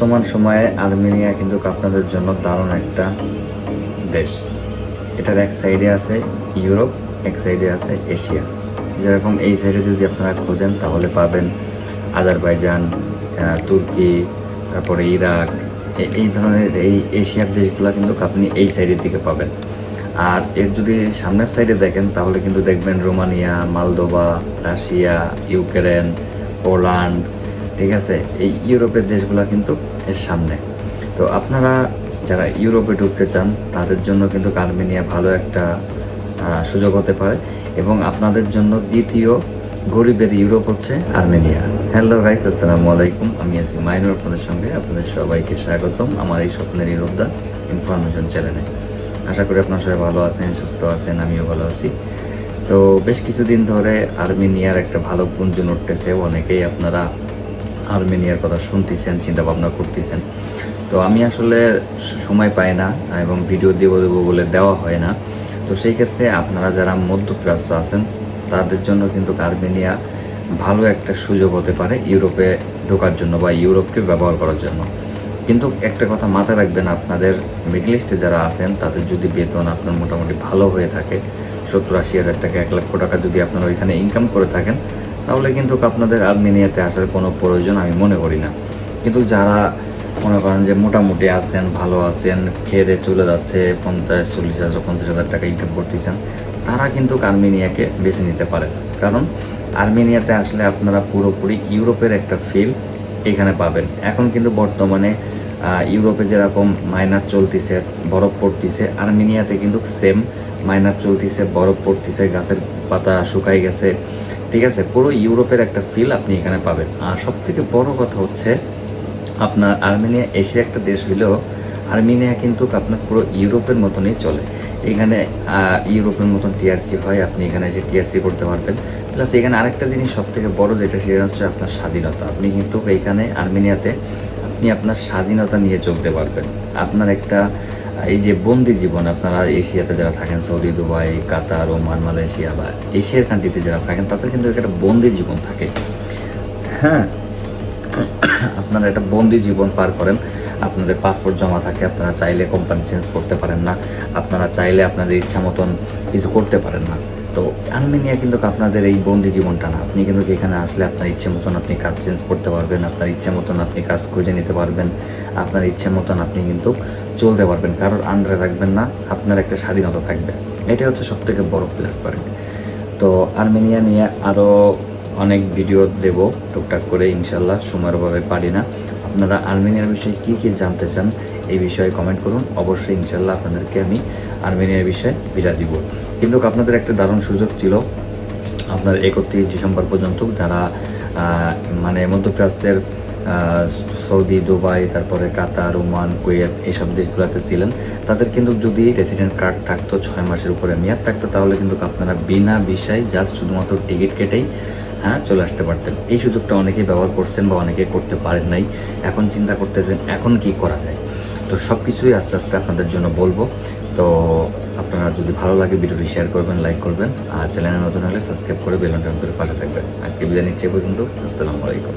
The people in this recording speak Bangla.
বর্তমান সময়ে আর্মেনিয়া কিন্তু আপনাদের জন্য দারুণ একটা দেশ। এটার এক সাইডে আছে ইউরোপ, এক সাইডে আছে এশিয়া। যেরকম এই সাইডে যদি আপনারা খোঁজেন, তাহলে পাবেন আজারবাইজান তুর্কি, তারপরে ইরাক এই ধরনের এই এশিয়ার দেশগুলো কিন্তু আপনি এই সাইডের দিকে পাবেন। আর এর যদি সামনের সাইডে দেখেন, তাহলে কিন্তু দেখবেন Romania Moldova Russia, Ukraine, Poland ঠিক আছে? এই ইউরোপের দেশগুলো কিন্তু এর সামনে। তো আপনারা যারা ইউরোপে ঢুকতে চান, তাদের জন্য কিন্তু আর্মেনিয়া ভালো একটা সুযোগ হতে পারে। এবং আপনাদের জন্য দ্বিতীয় গরিবের ইউরোপ হচ্ছে আর্মেনিয়া। হ্যালো গাইস, আসসালামু আলাইকুম। আমি আছি মাইনুর আপনাদের সঙ্গে। আপনাদের সবাইকে স্বাগতম আমার এই স্বপ্নের ইউরোপদা ইনফরমেশন চ্যানেলে। আশা করি আপনারা সবাই ভালো আছেন, সুস্থ আছেন, আমিও ভালো আছি। তো বেশ কিছুদিন ধরে আর্মেনিয়ার একটা ভালো গুঞ্জন উঠতেছে অনেকেই আপনারা আর্মেনিয়ার কথা শুনতেছেন চিন্তা ভাবনা করতেছেন। তো আমি আসলে সময় পাই না এবং ভিডিও দেবো দেবো বলে দেওয়া হয় না। তো সেই ক্ষেত্রে আপনারা যারা মধ্যপ্রাচ্য আছেন, তাদের জন্য কিন্তু আর্মেনিয়া ভালো একটা সুযোগ হতে পারে ইউরোপে ঢোকার জন্য বা ইউরোপকে ব্যবহার করার জন্য। কিন্তু একটা কথা মাথায় রাখবেন, আপনাদের মিডল ইস্টে যারা আছেন, তাদের যদি বেতন আপনার মোটামুটি ভালো হয়ে থাকে, সত্তর আশি হাজার টাকা, এক লক্ষ টাকা যদি আপনারা ওইখানে ইনকাম করে থাকেন তাহলে কিন্তু আপনাদের আর্মেনিয়াতে আসার কোনো প্রয়োজন আমি মনে করি না। কিন্তু যারা মনে করেন যে মোটামুটি আছেন, ভালো আছেন, খেয়ে চলে যাচ্ছে, পঞ্চাশ, চল্লিশ হাজার, পঞ্চাশ হাজার টাকা ইনকাম করতেছেন, তারা কিন্তু আর্মেনিয়াকে বেছে নিতে পারেন কারণ আর্মেনিয়াতে আসলে আপনারা পুরোপুরি ইউরোপের একটা ফিল এখানে পাবেন। এখন কিন্তু বর্তমানে ইউরোপে যেরকম মাইনার চলতিছে, বরফ পড়তিছে, আর্মেনিয়াতে কিন্তু সেম মাইনার চলতিছে, বরফ পড়তিছে, গাছের পাতা শুকাই গেছে ঠিক আছে? পুরো ইউরোপের একটা ফিল আপনি এখানে পাবেন। আর সব থেকে বড় কথা হচ্ছে, আপনার আর্মেনিয়া এশিয়া একটা দেশ হইলেও আর্মেনিয়া কিন্তু আপনার পুরো ইউরোপের মতনই চলে। এখানে ইউরোপের মতন টিআরসি হয়, আপনি এখানে যে টিআরসি করতে পারবেন। প্লাস এখানে আরেকটা জিনিস সব থেকে বড় যেটা, সেটা হচ্ছে আপনার স্বাধীনতা। আপনি কিন্তু এইখানে আর্মেনিয়াতে আপনি আপনার স্বাধীনতা নিয়ে চলতে পারবেন। আপনার একটা এই যে বন্দি জীবন, আপনারা এশিয়াতে যারা থাকেন, Saudi, Dubai, Qatar, Oman, Malaysia বা এশিয়ার কান্ট্রিতে যারা থাকেন, তাদের কিন্তু একটা বন্দি জীবন থাকে। হ্যাঁ আপনারা একটা বন্দি জীবন পার করেন। আপনাদের পাসপোর্ট জমা থাকে, আপনারা চাইলে কোম্পানি চেঞ্জ করতে পারেন না। আপনারা চাইলে আপনাদের ইচ্ছা মতন কিছু করতে পারেন না। তো আর্মেনিয়া কিন্তু আপনাদের এই বন্দি জীবনটা না। আপনি কিন্তু এখানে আসলে আপনার ইচ্ছে মতন আপনি কাজ চেঞ্জ করতে পারবেন, আপনার ইচ্ছে মতন আপনি কাজ খুঁজে নিতে পারবেন, আপনার ইচ্ছে মতন আপনি কিন্তু চলতে পারবেন, কারোর আন্ডারে রাখবেন না, আপনার একটা স্বাধীনতা থাকবে। এটাই হচ্ছে সব থেকে বড় প্লাস পয়েন্ট তো আর্মেনিয়া নিয়ে আরও অনেক ভিডিও দেব, টুকটাক করে ইনশাল্লাহ সময়ের অভাবে পারি না। আপনারা আর্মেনিয়ার বিষয়ে কী কী জানতে চান, এই বিষয়ে কমেন্ট করুন। অবশ্যই ইনশাল্লাহ আপনাদেরকে আমি আর্মেনিয়ার বিষয়ে বিরা দিব। কিন্তু আপনাদের একটা দারুণ সুযোগ ছিল, আপনার একত্রিশ ডিসেম্বর পর্যন্ত যারা মানে মধ্যপ্রাচ্যের সৌদি, দুবাই, তারপরে কাতার, ওমান, কুয়েত এইসব দেশগুলোতে ছিলেন। তাদের কিন্তু যদি রেসিডেন্ট কার্ড থাকতো ছয় মাসের উপরে মেয়াদ থাকতো, তাহলে কিন্তু আপনারা বিনা বিষয় জাস্ট শুধুমাত্র টিকিট কেটেই হ্যাঁ চলে আসতে পারতেন। এই সুযোগটা অনেকেই ব্যবহার করছেন বা অনেকে করতে পারেন নাই। এখন চিন্তা করতেছেন, এখন কি করা যায়? তো সব কিছুই আস্তে আস্তে আপনাদের জন্য বলব। তো আপনারা যদি ভালো লাগে ভিডিওটি শেয়ার করবেন লাইক করবেন, আর চ্যানেলে নতুন হলে সাবস্ক্রাইব করে বেলন টান করে পাশে থাকবেন। আজকে বিদায় নিচ্ছে পর্যন্ত। আসসালামু আলাইকুম।